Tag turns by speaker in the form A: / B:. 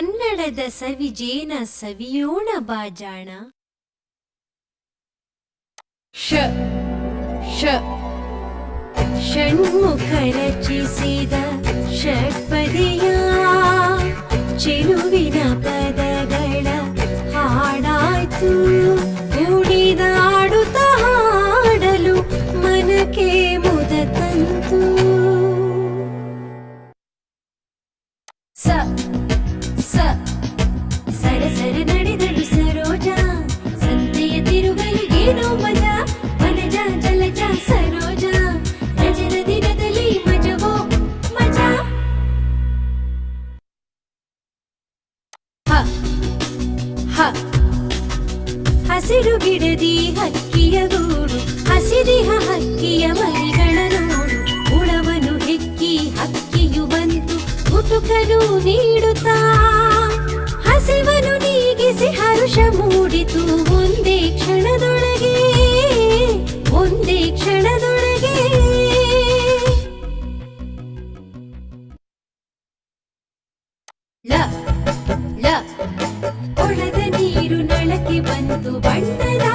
A: ಕನ್ನಡದ ಸವಿಜೇನ ಸವಿಯೋಣ ಬಾಜಾಣ. ಶ ಶ. ಷಣ್ಮುಖ ರಚಿಸಿದ ಷಟ್ಪದಿಯ ಚೆಲುವಿನ ಪದಗಳ ಸ. ಸರ ಸರ ನಡೆದಳು ಸರೋಜ. ಸಂತೆಯ ತಿರುಗಲು ಏನೋ ಮಜಾ. ವನಜ ಜಲಜ, ಸರೋಜ. ರಜನ ದಿನದಲ್ಲಿ ಮಜವೋ ಮಜಾ. ಹ. ಹ. ಹಸಿರು ಗಿಡದಿ ಹಕ್ಕಿಯ ಗೂಡು. ಹಸಿದಿಹ ಹಕ್ಕಿಯ ಮರಿಗಳ ನೋಡು. ಉಳವನು ಹೆಕ್ಕಿ ಹಕ್ಕಿಯು ಬಂತು. ಕುಟುಕನು ನೀಡುತ್ತಾ. ಮೂಡಿತು ಒಂದೇ ಕ್ಷಣದೊಳಗೆ ಒಂದೇ ಕ್ಷಣದೊಳಗೆ. ಲ ಲ. ಕೊಳದ ನೀರು ನಳಕ್ಕೆ ಬಂತು ಬಣ್ಣದ